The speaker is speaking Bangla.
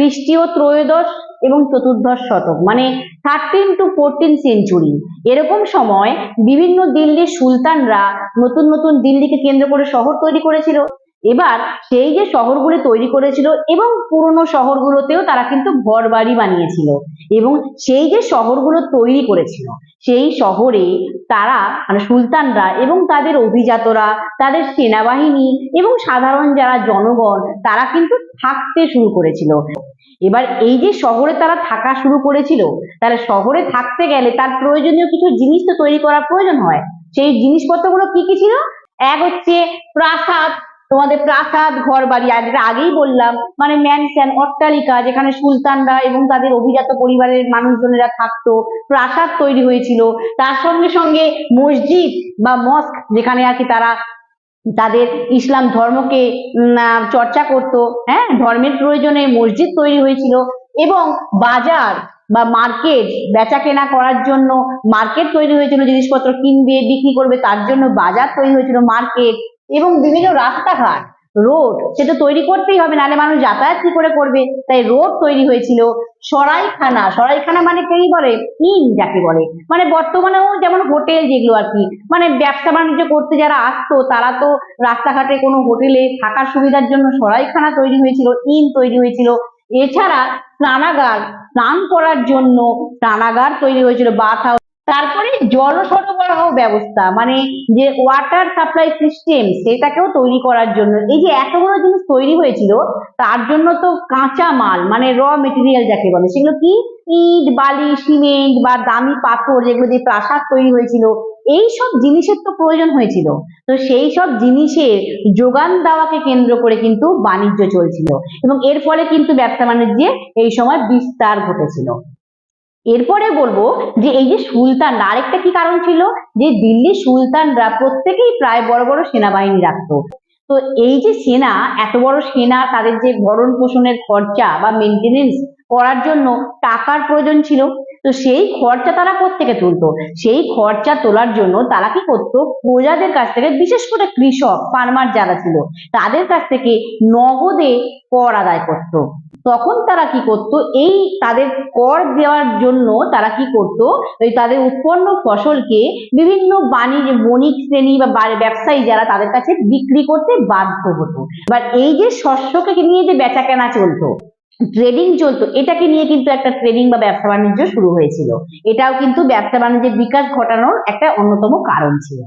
খ্রিস্টীয় ত্রয়োদশ এবং চতুর্দশ শতক মানে থার্টিন টু ফোরটিন সেঞ্চুরি এরকম সময় বিভিন্ন দিল্লির সুলতানরা নতুন নতুন দিল্লিকে কেন্দ্র করে শহর তৈরি করেছিল। এবার সেই যে শহরগুলি তৈরি করেছিল এবং পুরনো শহরগুলোতেও তারা কিন্তু ঘর বাড়ি বানিয়েছিল এবং সেই যে শহরগুলো তৈরি করেছিল, সেই শহরে তারা মানে সুলতানরা এবং তাদের অভিজাতরা, তাদের সেনাবাহিনী এবং সাধারণ যারা জনগণ, তারা কিন্তু থাকতে শুরু করেছিল। এবার এই যে শহরে তারা থাকা শুরু করেছিল, তাহলে শহরে থাকতে গেলে তার প্রয়োজনীয় কিছু জিনিস তো তৈরি করার প্রয়োজন হয়। সেই জিনিসপত্রগুলো কি কি ছিল? এক হচ্ছে প্রাসাদ, তোমাদের প্রাসাদ ঘর বাড়ি যেটা আগেই বললাম মানে ম্যানশন অট্টালিকা, যেখানে সুলতানরা এবং তাদের অভিজাত পরিবারের মানুষজনেরা থাকতো। প্রাসাদ তৈরি হয়েছিল। তার সঙ্গে সঙ্গে মসজিদ বা মস্ক যেখানে আর কি তারা তাদের ইসলাম ধর্মকে চর্চা করত। হ্যাঁ ধর্মের প্রয়োজনে মসজিদ তৈরি হয়েছিল এবং বাজার বা মার্কেট বেচা কেনা করার জন্য মার্কেট তৈরি হয়েছিল, জিনিসপত্র কিনবে, বিক্রি করবে, তার জন্য বাজার তৈরি হয়েছিল, মার্কেট এবং বিভিন্ন রাস্তাঘাট। রোড, সেটা তৈরি করতেই হবে, নাহলে মানুষ যাতায়াত কি করে করবে? তাই রোড তৈরি হয়েছিল সরাইখানা। সরাইখানা মানে কেই বলে? ইন যাকে বলে। মানে বর্তমানেও যেমন হোটেল যেগুলো আর কি। মানে ব্যবসা বাণিজ্য করতে যারা আসতো, তারা তো রাস্তাঘাটে কোনো হোটেলে থাকার সুবিধার জন্য সরাইখানা তৈরি হয়েছিল, ইন তৈরি হয়েছিল। এছাড়া স্নানাগার, স্নান করার জন্য স্নানাগার তৈরি হয়েছিল, বাথ হাউস। তারপরে জল ব্যবস্থা মানে যে ওয়াটার সাপ্লাই সিস্টেম সেটাকেও তৈরি করার জন্য। এই যে এতগুলো জিনিস তৈরি হয়েছিল, তার জন্য তো কাঁচা মাল মানে র মেটেরিয়াল যাকে বলে, সেগুলো কি? ইট, বালি, সিমেন্ট বা দামি পাথর যেগুলো দিয়ে প্রাসাদ তৈরি হয়েছিল, এই সব জিনিসের তো প্রয়োজন হয়েছিল। তো সেই সব জিনিসের যোগান দেওয়াকে কেন্দ্র করে কিন্তু বাণিজ্য চলছিল। এবং এর ফলে কিন্তু ব্যবসা বাণিজ্যে এই সময় বিস্তার ঘটেছিল। এরপরে বলব যে এই যে সুলতান, আরেকটা কি কারণ ছিল? যে দিল্লি সুলতানরা প্রত্যেকেই প্রায় বড় বড় সেনাবাহিনী রাখতো। তো এই যে সেনা, এত বড় সেনা, তাদের যে ভরণ পোষণের খরচা বা মেনটেনেন্স করার জন্য টাকার প্রয়োজন ছিল তো সেই খরচা তারা কোত্থেকে তুলতো। সেই খরচা তোলার জন্য তারা কি করতো? প্রজাদের কাছ থেকে, বিশেষ করে কৃষক ফার্মার যারা ছিল, তাদের কাছ থেকে নগদে কর আদায় করতো। তখন তারা কি করতো? এই তাদের কর দেওয়ার জন্য তারা কি করতো? ওই তাদের উৎপন্ন ফসলকে বিভিন্ন বাণিজ্য, বণিক শ্রেণি বা বা- ব্যবসায়ী যারা তাদের কাছে বিক্রি করতে বাধ্য হতো। এবার এই যে শস্যকে নিয়ে যে বেচা কেনা চলতো ট্রেডিং চলতো। এটাকে নিয়ে কিন্তু একটা ট্রেডিং বা ব্যবসা বাণিজ্য শুরু হয়েছিল। এটাও কিন্তু ব্যবসা বাণিজ্যের বিকাশ ঘটানোর একটা অন্যতম কারণ ছিল।